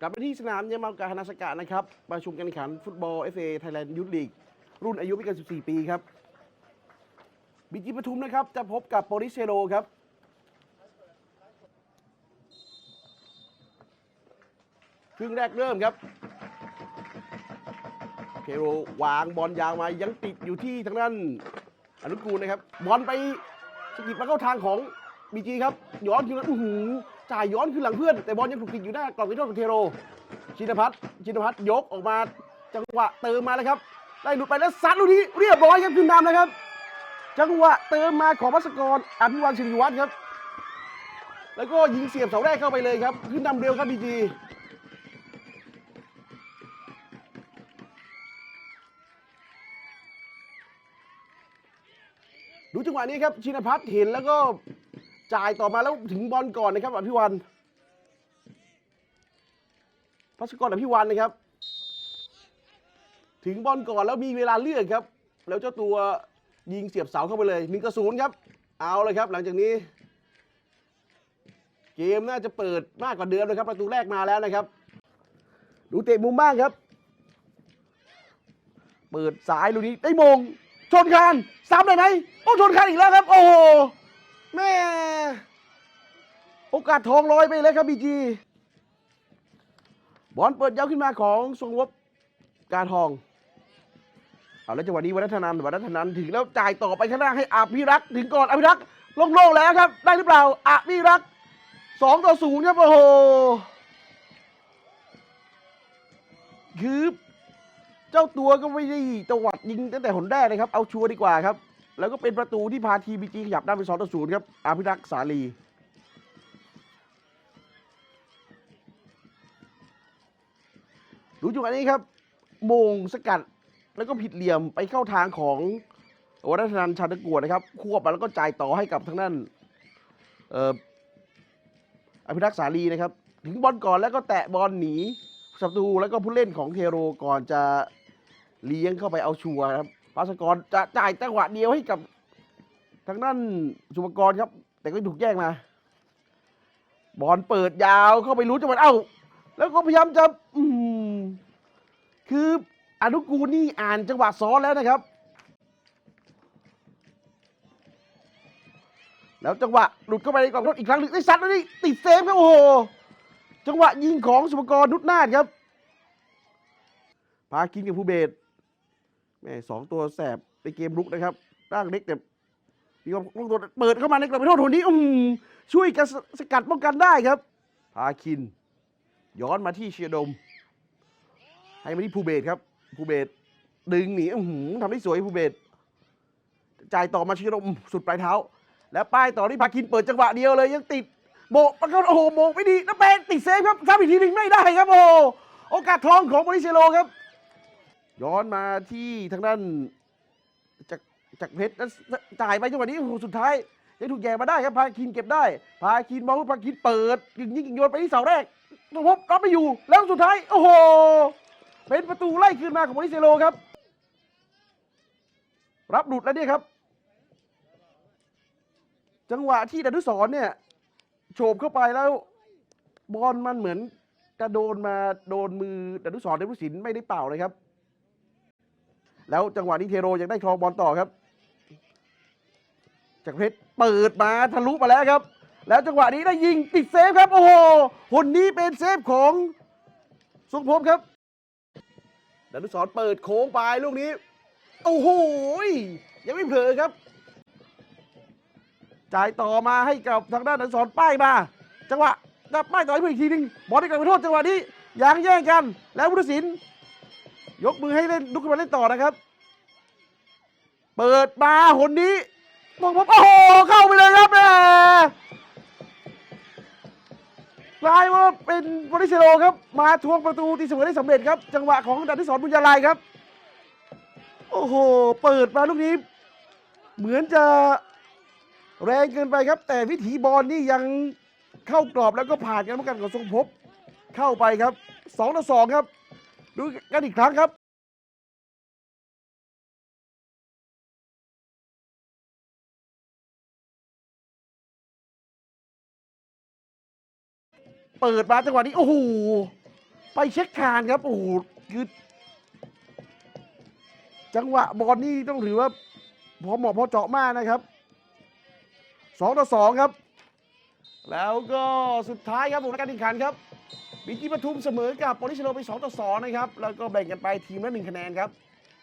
กลับไปที่สนามยามากาฮานาสกะนะครับ ประชุมการแข่งขันฟุตบอล FA Thailand Youth League รุ่นอายุไม่เกิน 14 ปีครับบีจีปทุมนะครับ จะพบกับโปริเซโรครับครึ่งแรกเริ่มครับเคโรวางบอลยาวมายังติดอยู่ที่ทางด้านอนุกูลนะครับ บอลไปสกิดมาเข้าทางของบีจีครับย้อนคืนอื้อหือ จ่ายย้อนคืนหลังเพื่อน แต่บอลยังถูกติดอยู่หน้ากรอบวิโรจน์ของเทโร ชินพัฒน์ชินพัฒน์ยกออกมาจังหวะเติมมาแล้วครับ ได้หลุดไปแล้วซัดลูกนี้เรียบร้อยครับขึ้นนำนะครับ จังหวะเติมมาของพัสกรอภิวัลศิริวัฒน์ครับ แล้วก็ยิงเสียบเสาแรกเข้าไปเลยครับ ขึ้นนำเร็วครับบีจีดูจังหวะนี้ครับชินพัฒน์เห็นแล้วก็ จ่ายต่อมาแล้วถึงบอลก่อนนะครับอภิวันพัสกรอภิวันนะครับ ถึงบอลก่อนแล้วมีเวลาเลือกครับ แล้วเจ้าตัวยิงเสียบเสาเข้าไปเลยหนึ่งกระศูนครับ เอาเลยครับ หลังจากนี้ เกมน่าจะเปิดมากกว่าเดิมนะครับ ประตูแรกมาแล้วนะครับ ดูเตะมุมบ้างครับ เปิดสายลูกนี้ได้มง ชนคานซ้ำได้ไหมโอ้ชนคานอีกแล้วครับ โอ้โห แม่โอกาสทองลอยไปเลยครับบีจีบอลเปิดยาวขึ้นมาของทรงวบการทองเอาแล้วจังหวะนี้วัฒนันวัฒนันถึงแล้วจ่ายต่อไปข้างหน้าให้อภิรักษ์ถึงก่อนอภิรักษ์โล่งๆแล้วครับ ได้หรือเปล่าอภิรักษ์สองต่อศูนย์ครับโอ้โหคือเจ้าตัวก็ไม่ได้ตวัดยิงตั้งแต่หนแรกนะครับ เอาชัวร์ดีกว่าครับ แล้วก็เป็นประตูที่พาทีบีจีขยับได้เป็นสองต่อศูนย์ครับอภิรักษ์สาลีดูจังหวะนี้ครับโมงสกัดแล้วก็ผิดเหลี่ยมไปเข้าทางของวัฒนันชาตะกัวนะครับ ควบมาแล้วก็จ่ายต่อให้กับทางด้านเอ่อภิรักษ์สาลีนะครับ ถึงบอลก่อนแล้วก็แตะบอลหนีศัตรูแล้วก็ผู้เล่นของเทโรก่อนจะเลี้ยงเข้าไปเอาชัวร์ครับ ภาสกรจะจ่ายจังหวะเดียวให้กับทางด้านสุภกรครับ แต่ก็ถูกแย่งมาบอลเปิดยาวเข้าไปรู้จังหวะเอ้า แล้วก็พยายามจะอืมคืออนุกูลนี่อ่านจังหวะซ้อนแล้วนะครับ แล้วจังหวะหลุดเข้าไปในกรอบรถอีกครั้งหนึ่งได้ซัดแล้วนี่ติดเซฟครับโอ้โหจังหวะยิงของสุภกรนุชนาถครับพาคินกับภูเบศ แม่สองตัวแสบในเกมรุกนะครับร่างเล็กแต่มีความคล่องตัวเปิดเข้ามาในกรอบไปโทษโทนี้อืมช่วยกันสกัดป้องกันได้ครับพาคิน ย้อนมาที่เชียดม ให้มาที่ภูเบศครับภูเบศดึงหนีอื้อหือทำได้สวยภูเบศจ่ายต่อมาเชียดมสุดปลายเท้า แล้วป้ายต่อที่พาคินเปิดจังหวะเดียวเลยยังติดโบกมันก็โอ้โหโบกไม่ดีแล้วเป็นติดเซฟครับซ้ำอีกทีหนึ่งไม่ได้ครับโอ้โหโอกาสทองของบริเซโลครับ ย้อนมาที่ทางด้านจากจากเพชรแล้วจ่ายไปจังหวะนี้โอ้โหสุดท้ายยังถูกแย่งมาได้ครับพาคินเก็บได้ พาคินมองพาคินเปิดยิงยิงยิงโยนไปที่เสาแรกตัวพบรับไม่อยู่แล้วสุดท้าย โอ้โห เป็นประตูไล่คืนมาของบริเซโลครับ รับหลุดแล้วเนี่ยครับ จังหวะที่ดนุสรเนี่ยโฉบเข้าไปแล้วบอลมันเหมือนกระโดนมาโดนมือดนุสรเดวุสินไม่ได้เป่าเลยครับ แล้วจังหวะนี้เทโรยังได้ครองบอลต่อครับจากเพชรเปิดมาทะลุมาแล้วครับ แล้วจังหวะนี้ได้ยิงติดเซฟครับ โอ้โหคนนี้เป็นเซฟของทรงพครับดนุสรเปิดโค้งไปลูกนี้ โอ้โหยังไม่เผลอครับ จ่ายต่อมาให้กับทางด้านนันสอนป้ายมา จังหวะจับป้ายต่อให้เพื่ออีกทีนึงบอลได้กลับไปโทษจังหวะนี้ยางแย่งกัน แล้วพุทธศิลป์ ยกมือให้เล่นลุกขึ้นมาเล่นต่อนะครับ เปิดมาหนนี้มองพบโอ้โหเข้าไปเลยครับแม่กลายว่าเป็นบริเซโลครับ มาทวงประตูตีเสมอได้สำเร็จครับ จังหวะของดันที่สอนบุญญาลายครับ โอ้โห เปิดมาลูกนี้ เหมือนจะแรงเกินไปครับ แต่วิถีบอลนี่ยังเข้ากรอบแล้วก็ผ่านกันเหมือนกันกับทรงภพเข้าไปครับ2ต่อ2ครับ ดูกันอีกครั้งครับเปิดมาจังหวะนี้ โอ้โห ไปเช็คคานครับ โอ้โหคือจังหวะบอลนี่ต้องถือว่า พอเหมาะพอเจาะมากนะครับสองต่อสองครับ แล้วก็สุดท้ายครับผมการแข่งขันครับ บีจีปทุมเสมอกับโปลิสโลไป2ต่อ2นะครับแล้วก็แบ่งกันไปทีมละหนึ่งคะแนนครับ